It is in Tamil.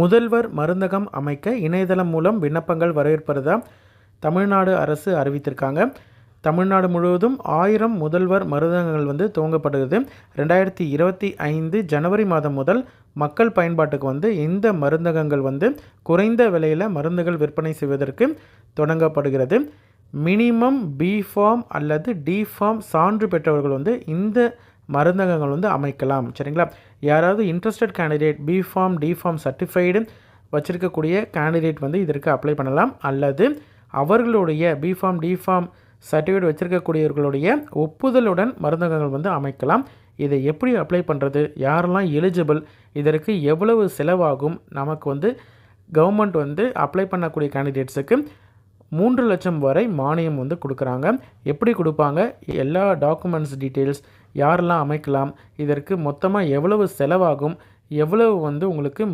முதல்வர் மருந்தகம் அமைக்க இணையதளம் மூலம் விண்ணப்பங்கள் வரவேற்பதாக தமிழ்நாடு அரசு அறிவித்திருக்காங்க. தமிழ்நாடு முழுவதும் ஆயிரம் முதல்வர் மருந்தகங்கள் வந்து துவங்கப்படுகிறது. ரெண்டாயிரத்தி இருபத்தி ஐந்து ஜனவரி மாதம் முதல் மக்கள் பயன்பாட்டுக்கு வந்து இந்த மருந்தகங்கள் வந்து குறைந்த விலையில் மருந்துகள் விற்பனை செய்வதற்கு தொடங்கப்படுகிறது. மினிமம் பி ஃபார்ம் அல்லது டி ஃபார்ம் சான்று பெற்றவர்கள் வந்து இந்த மருந்தகங்கள் வந்து அமைக்கலாம் சரிங்களா? யாராவது interested candidate B pharm D pharm certified வச்சுருக்கக்கூடிய கேண்டிடேட் வந்து இதற்கு அப்ளை பண்ணலாம். அல்லது அவர்களுடைய B pharm D pharm certificate வச்சுருக்கக்கூடியவர்களுடைய ஒப்புதலுடன் மருந்தகங்கள் வந்து அமைக்கலாம். இதை எப்படி அப்ளை பண்ணுறது யாரெல்லாம் எலிஜிபிள் இதற்கு எவ்வளவு செலவாகும்? நமக்கு வந்து கவர்மெண்ட் வந்து அப்ளை பண்ணக்கூடிய கேண்டிடேட்ஸுக்கு மூன்று லட்சம் வரை மானியம் வந்து கொடுக்குறாங்க. எப்படி கொடுப்பாங்க? எல்லா டாக்குமெண்ட்ஸ் டீட்டெயில்ஸ் யாரெல்லாம் அமைக்கலாம்? இதற்கு மொத்தமாக எவ்வளவு செலவாகும்? எவ்வளவு வந்து உங்களுக்கு